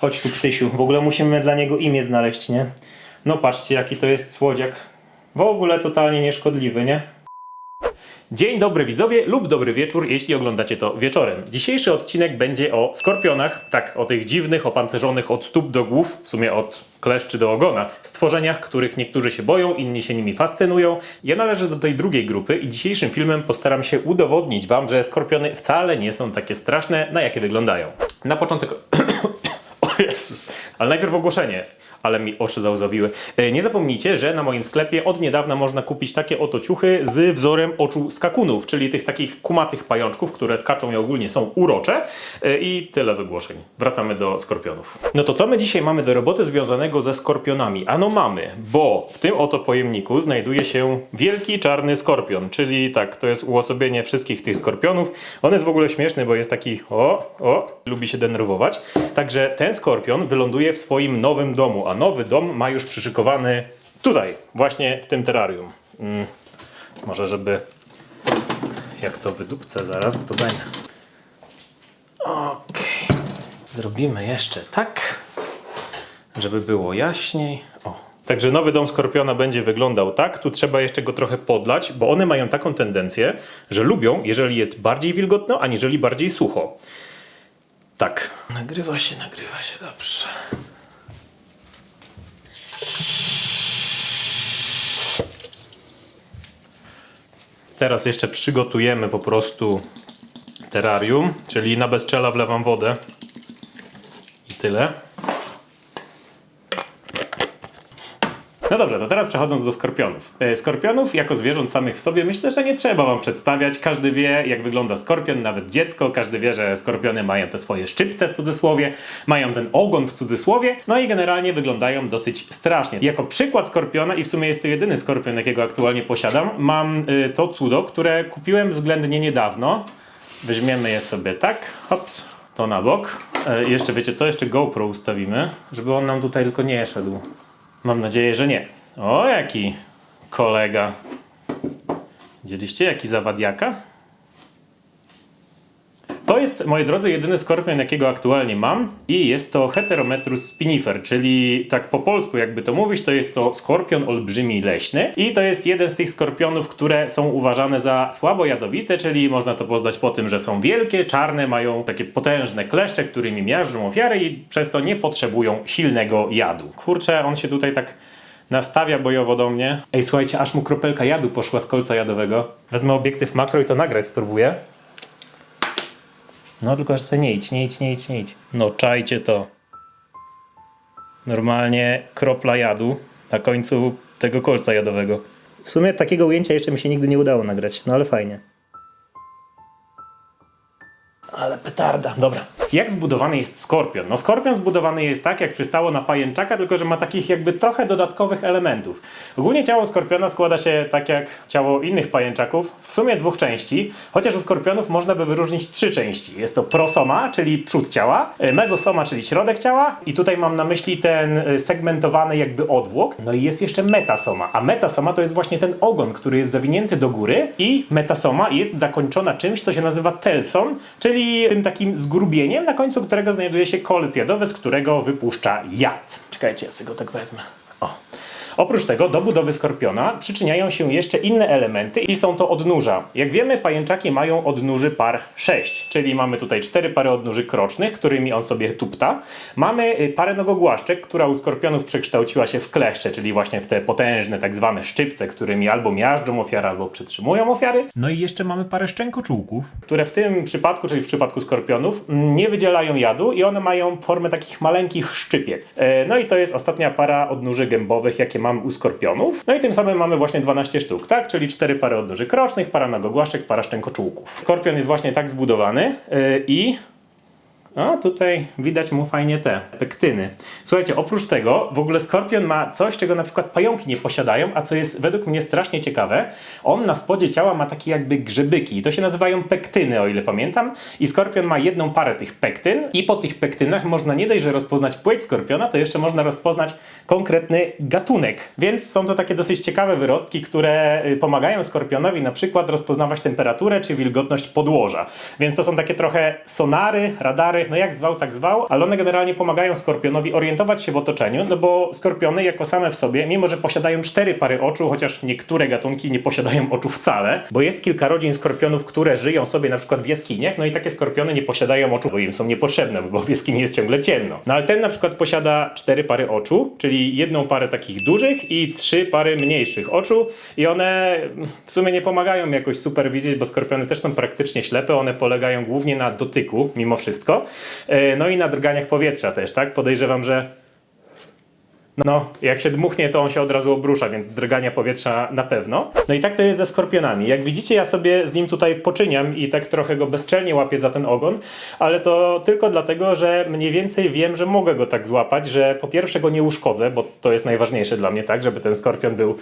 Chodź tu, Ptysiu. W ogóle musimy dla niego imię znaleźć, nie? No patrzcie, jaki to jest słodziak. W ogóle totalnie nieszkodliwy, nie? Dzień dobry widzowie lub dobry wieczór, jeśli oglądacie to wieczorem. Dzisiejszy odcinek będzie o skorpionach, tak, o tych dziwnych, opancerzonych od stóp do głów, w sumie od kleszczy do ogona, stworzeniach, których niektórzy się boją, inni się nimi fascynują. Ja należę do tej drugiej grupy i dzisiejszym filmem postaram się udowodnić Wam, że skorpiony wcale nie są takie straszne, na jakie wyglądają. Na początek... Jezus. Ale najpierw ogłoszenie. Ale mi oczy załzawiły. E, Nie zapomnijcie, że na moim sklepie od niedawna można kupić takie oto ciuchy z wzorem oczu skakunów, czyli tych takich kumatych pajączków, które skaczą i ogólnie są urocze. E, I tyle z ogłoszeń. Wracamy do skorpionów. No to co my dzisiaj mamy do roboty związanego ze skorpionami? Ano mamy, bo w tym oto pojemniku znajduje się wielki czarny skorpion, czyli tak, to jest uosobienie wszystkich tych skorpionów. On jest w ogóle śmieszny, bo jest taki o, o, lubi się denerwować. Także ten skorpion wyląduje w swoim nowym domu, a nowy dom ma już przyszykowany tutaj, właśnie w tym terrarium. Mm, może żeby, jak to wydupcę zaraz, to będzie. Okej, zrobimy jeszcze tak, żeby było jaśniej. O. Także nowy dom skorpiona będzie wyglądał tak. Tu trzeba jeszcze go trochę podlać, bo one mają taką tendencję, że lubią, jeżeli jest bardziej wilgotno, aniżeli bardziej sucho. Tak. Nagrywa się, nagrywa się, dobrze. Teraz jeszcze przygotujemy po prostu terrarium, czyli na bezczela wlewam wodę i tyle. No dobrze, to teraz przechodząc do skorpionów. E, Skorpionów jako zwierząt samych w sobie myślę, że nie trzeba wam przedstawiać. Każdy wie, jak wygląda skorpion, nawet dziecko. Każdy wie, że skorpiony mają te swoje szczypce w cudzysłowie, mają ten ogon w cudzysłowie, no i generalnie wyglądają dosyć strasznie. Jako przykład skorpiona, i w sumie jest to jedyny skorpion, jakiego aktualnie posiadam, mam y, to cudo, które kupiłem względnie niedawno. Weźmiemy je sobie tak, hops, to na bok. E, jeszcze wiecie co? Jeszcze GoPro ustawimy, żeby on nam tutaj tylko nie szedł. Mam nadzieję, że nie. O, jaki kolega. Widzieliście, jaki zawadiaka? To jest, moi drodzy, jedyny skorpion, jakiego aktualnie mam i jest to Heterometrus spinifer, czyli tak po polsku jakby to mówić, to jest to skorpion olbrzymi leśny i to jest jeden z tych skorpionów, które są uważane za słabo jadowite, czyli można to poznać po tym, że są wielkie, czarne, mają takie potężne kleszcze, którymi miażdżą ofiary i przez to nie potrzebują silnego jadu. Kurczę, on się tutaj tak nastawia bojowo do mnie. Ej, słuchajcie, aż mu kropelka jadu poszła z kolca jadowego. Wezmę obiektyw makro i to nagrać spróbuję. No tylko, że nie idź, nie idź, nie idź, nie idź. No czajcie to. Normalnie kropla jadu na końcu tego kolca jadowego. W sumie takiego ujęcia jeszcze mi się nigdy nie udało nagrać, no ale fajnie. Ale petarda. Dobra. Jak zbudowany jest skorpion? No skorpion zbudowany jest tak, jak przystało na pajęczaka, tylko że ma takich jakby trochę dodatkowych elementów. Ogólnie ciało skorpiona składa się tak jak ciało innych pajęczaków, w sumie dwóch części, chociaż u skorpionów można by wyróżnić trzy części. Jest to prosoma, czyli przód ciała, e, mezosoma, czyli środek ciała i tutaj mam na myśli ten e, segmentowany jakby odwłok. No i jest jeszcze metasoma, a metasoma to jest właśnie ten ogon, który jest zawinięty do góry i metasoma jest zakończona czymś, co się nazywa telson, czyli tym takim zgrubieniem, na końcu którego znajduje się kolec jadowy, z którego wypuszcza jad. Czekajcie, ja sobie go tak wezmę. Oprócz tego do budowy skorpiona przyczyniają się jeszcze inne elementy i są to odnóża. Jak wiemy, pajęczaki mają odnóży par 6, czyli mamy tutaj cztery pary odnóży krocznych, którymi on sobie tupta. Mamy y, parę nogogłaszczek, która u skorpionów przekształciła się w kleszcze, czyli właśnie w te potężne tak zwane szczypce, którymi albo miażdżą ofiarę, albo przytrzymują ofiary. No i jeszcze mamy parę szczękoczułków, które w tym przypadku, czyli w przypadku skorpionów, mm, nie wydzielają jadu i one mają formę takich maleńkich szczypiec. E, No i to jest ostatnia para odnóży gębowych, jakie mamy u skorpionów. No i tym samym mamy właśnie 12 sztuk, tak? Czyli cztery pary odnóży krocznych, para nogogłaszczek, para szczękoczułków. Skorpion jest właśnie tak zbudowany e, i a tutaj widać mu fajnie te pektyny. Słuchajcie, oprócz tego w ogóle skorpion ma coś, czego na przykład pająki nie posiadają, a co jest według mnie strasznie ciekawe. On na spodzie ciała ma takie jakby grzybyki. To się nazywają pektyny, o ile pamiętam. I skorpion ma jedną parę tych pektyn i po tych pektynach można nie dość, że rozpoznać płeć skorpiona, to jeszcze można rozpoznać konkretny gatunek. Więc są to takie dosyć ciekawe wyrostki, które y, pomagają skorpionowi na przykład rozpoznawać temperaturę czy wilgotność podłoża. Więc to są takie trochę sonary, radary, no jak zwał, tak zwał, ale one generalnie pomagają skorpionowi orientować się w otoczeniu, no bo skorpiony jako same w sobie, mimo że posiadają cztery pary oczu, chociaż niektóre gatunki nie posiadają oczu wcale, bo jest kilka rodzin skorpionów, które żyją sobie na przykład w jaskiniach, no i takie skorpiony nie posiadają oczu, bo im są niepotrzebne, bo w jaskini jest ciągle ciemno. No ale ten na przykład posiada cztery pary oczu, czyli jedną parę takich dużych i trzy pary mniejszych oczu i one w sumie nie pomagają jakoś super widzieć, bo skorpiony też są praktycznie ślepe, one polegają głównie na dotyku, mimo wszystko, no i na drganiach powietrza też, tak? Podejrzewam, że no, jak się dmuchnie, to on się od razu obrusza, więc drgania powietrza na pewno. No i tak to jest ze skorpionami. Jak widzicie, ja sobie z nim tutaj poczyniam i tak trochę go bezczelnie łapię za ten ogon, ale to tylko dlatego, że mniej więcej wiem, że mogę go tak złapać, że po pierwsze go nie uszkodzę, bo to jest najważniejsze dla mnie, tak, żeby ten skorpion był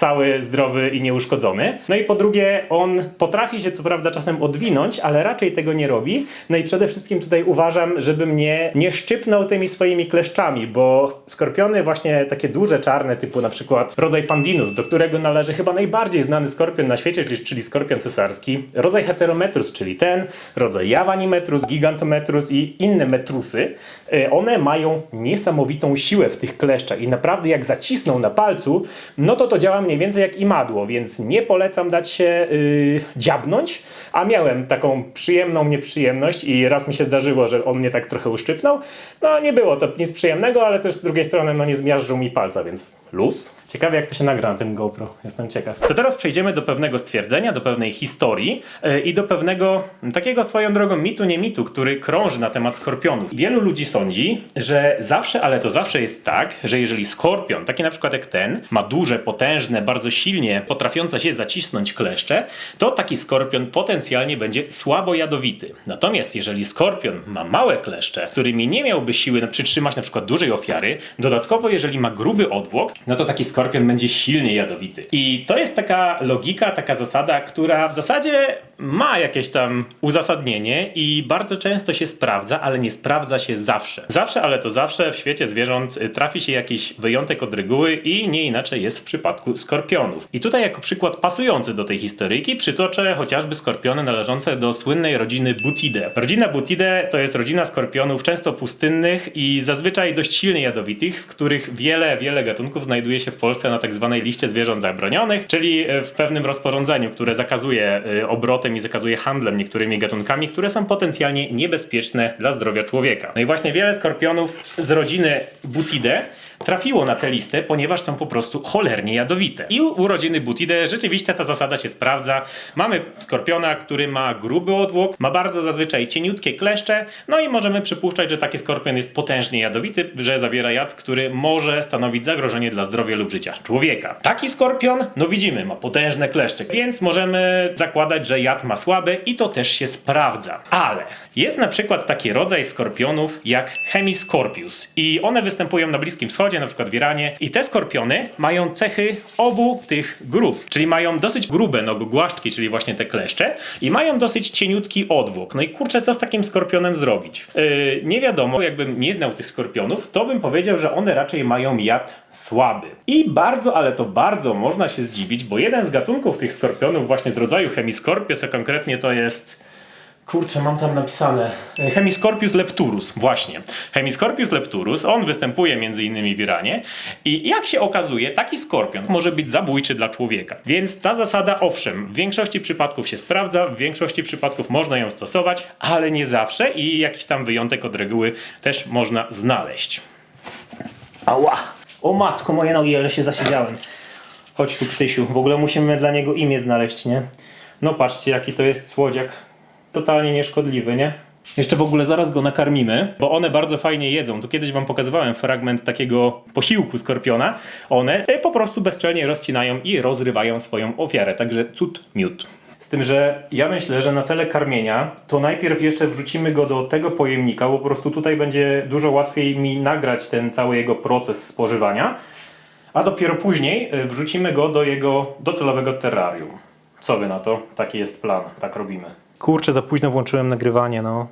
cały, zdrowy i nieuszkodzony. No i po drugie, on potrafi się co prawda czasem odwinąć, ale raczej tego nie robi. No i przede wszystkim tutaj uważam, żeby mnie nie szczypnął tymi swoimi kleszczami, bo skorpiony właśnie takie duże, czarne, typu na przykład rodzaj Pandinus, do którego należy chyba najbardziej znany skorpion na świecie, czyli, czyli skorpion cesarski, rodzaj Heterometrus, czyli ten, rodzaj Javanimetrus, Gigantometrus i inne metrusy, e, one mają niesamowitą siłę w tych kleszczach i naprawdę jak zacisną na palcu, no to to działa mniej więcej jak imadło, więc nie polecam dać się yy, dziabnąć, a miałem taką przyjemną nieprzyjemność i raz mi się zdarzyło, że on mnie tak trochę uszczypnął. No nie było to nic przyjemnego, ale też z drugiej strony no nie zmiażdżył mi palca, więc luz. Ciekawe jak to się nagra na tym GoPro, jestem ciekaw. To teraz przejdziemy do pewnego stwierdzenia, do pewnej historii yy, i do pewnego takiego swoją drogą mitu, nie mitu, który krąży na temat skorpionów. Wielu ludzi sądzi, że zawsze, ale to zawsze jest tak, że jeżeli skorpion, taki na przykład jak ten, ma duże, potężne, bardzo silnie potrafiące się zacisnąć kleszcze, to taki skorpion potencjalnie będzie słabo jadowity. Natomiast jeżeli skorpion ma małe kleszcze, którymi nie miałby siły przytrzymać na przykład dużej ofiary, dodatkowo jeżeli ma gruby odwłok, no to taki skorpion będzie silnie jadowity. I to jest taka logika, taka zasada, która w zasadzie ma jakieś tam uzasadnienie i bardzo często się sprawdza, ale nie sprawdza się zawsze. Zawsze, ale to zawsze w świecie zwierząt y, trafi się jakiś wyjątek od reguły i nie inaczej jest w przypadku skorpionów. I tutaj jako przykład pasujący do tej historyjki przytoczę chociażby skorpiony należące do słynnej rodziny Butidae. Rodzina Butidae to jest rodzina skorpionów często pustynnych i zazwyczaj dość silnie jadowitych, z których wiele, wiele gatunków znajduje się w Polsce na tak zwanej liście zwierząt zabronionych, czyli y, w pewnym rozporządzeniu, które zakazuje y, obrotem i zakazuje handlem niektórymi gatunkami, które są potencjalnie niebezpieczne dla zdrowia człowieka. No i właśnie wiele skorpionów z rodziny Butidae trafiło na tę listę, ponieważ są po prostu cholernie jadowite. I u rodziny Butidae rzeczywiście ta zasada się sprawdza. Mamy skorpiona, który ma gruby odwłok, ma bardzo zazwyczaj cieniutkie kleszcze, no i możemy przypuszczać, że taki skorpion jest potężnie jadowity, że zawiera jad, który może stanowić zagrożenie dla zdrowia lub życia człowieka. Taki skorpion, no widzimy, ma potężne kleszcze, więc możemy zakładać, że jad ma słaby i to też się sprawdza. Ale jest na przykład taki rodzaj skorpionów jak Hemiscorpius i one występują na Bliskim Wschodzie, na przykład w Iranie i te skorpiony mają cechy obu tych grup, czyli mają dosyć grube nogogłaszczki, czyli właśnie te kleszcze i mają dosyć cieniutki odwłok. No i kurczę, co z takim skorpionem zrobić? Yy, nie wiadomo, jakbym nie znał tych skorpionów, to bym powiedział, że one raczej mają jad słaby. I bardzo, ale to bardzo można się zdziwić, bo jeden z gatunków tych skorpionów właśnie z rodzaju Hemiscorpius, a konkretnie to jest Kurczę, mam tam napisane. Hemiscorpius lepturus, właśnie. Hemiscorpius lepturus, on występuje między innymi w Iranie i jak się okazuje, taki skorpion może być zabójczy dla człowieka. Więc ta zasada, owszem, w większości przypadków się sprawdza, w większości przypadków można ją stosować, ale nie zawsze i jakiś tam wyjątek od reguły też można znaleźć. Ała! O matko, moje nogi, ale się zasiedziałem. Chodź tu, Ptysiu. W ogóle musimy dla niego imię znaleźć, nie? No patrzcie, jaki to jest słodziak totalnie nieszkodliwy, nie? Jeszcze w ogóle zaraz go nakarmimy, bo one bardzo fajnie jedzą. Tu kiedyś wam pokazywałem fragment takiego posiłku skorpiona. One e, po prostu bezczelnie rozcinają i rozrywają swoją ofiarę, także cud miód. Z tym, że ja myślę, że na cele karmienia to najpierw jeszcze wrzucimy go do tego pojemnika, bo po prostu tutaj będzie dużo łatwiej mi nagrać ten cały jego proces spożywania, a dopiero później e, wrzucimy go do jego docelowego terrarium. Co wy na to? Taki jest plan, tak robimy. Kurczę, za późno włączyłem nagrywanie, no.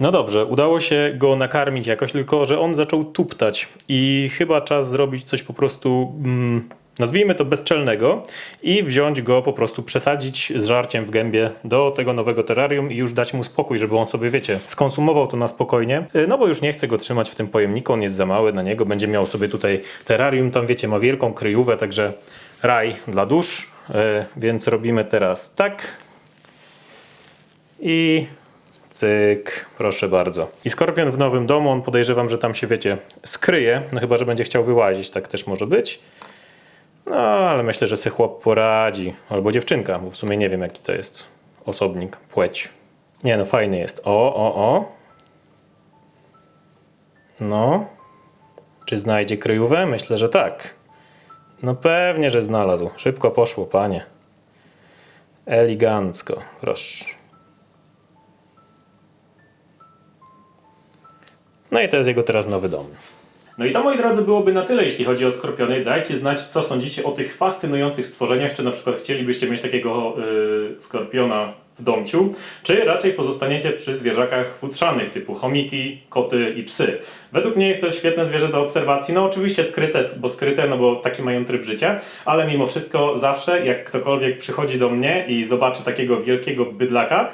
No dobrze, udało się go nakarmić jakoś, tylko że on zaczął tuptać i chyba czas zrobić coś po prostu, mm, nazwijmy to bezczelnego i wziąć go po prostu, przesadzić z żarciem w gębie do tego nowego terrarium i już dać mu spokój, żeby on sobie, wiecie, skonsumował to na spokojnie, Y, no bo już nie chcę go trzymać w tym pojemniku, on jest za mały na niego, będzie miał sobie tutaj terrarium, tam wiecie, ma wielką kryjówę, także raj dla dusz, y, więc robimy teraz tak i Cyk, proszę bardzo. I skorpion w nowym domu, on podejrzewam, że tam się, wiecie, skryje, no chyba, że będzie chciał wyłazić, tak też może być. No, ale myślę, że se chłop poradzi. Albo dziewczynka, bo w sumie nie wiem, jaki to jest osobnik, płeć. Nie no, fajny jest. O, o, o. No. Czy znajdzie kryjówę? Myślę, że tak. No pewnie, że znalazł. Szybko poszło, panie. Elegancko, proszę. No i to jest jego teraz nowy dom. No i to, moi drodzy, byłoby na tyle, jeśli chodzi o skorpiony. Dajcie znać, co sądzicie o tych fascynujących stworzeniach. Czy na przykład chcielibyście mieć takiego y, skorpiona w domciu, czy raczej pozostaniecie przy zwierzakach futrzanych typu chomiki, koty i psy. Według mnie jest to świetne zwierzę do obserwacji. No oczywiście skryte, bo skryte, no bo taki mają tryb życia, ale mimo wszystko zawsze, jak ktokolwiek przychodzi do mnie i zobaczy takiego wielkiego bydlaka,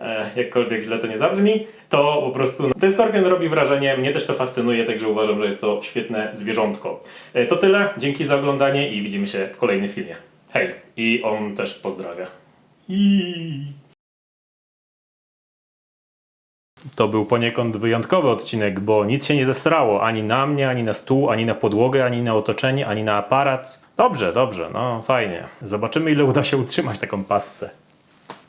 e, jakkolwiek źle to nie zabrzmi, to po prostu no, ten skorpion robi wrażenie, mnie też to fascynuje, także uważam, że jest to świetne zwierzątko. E, To tyle, dzięki za oglądanie i widzimy się w kolejnym filmie. Hej! I on też pozdrawia. I... To był poniekąd wyjątkowy odcinek, bo nic się nie zesrało ani na mnie, ani na stół, ani na podłogę, ani na otoczenie, ani na aparat. Dobrze, dobrze, no fajnie. Zobaczymy ile uda się utrzymać taką passę.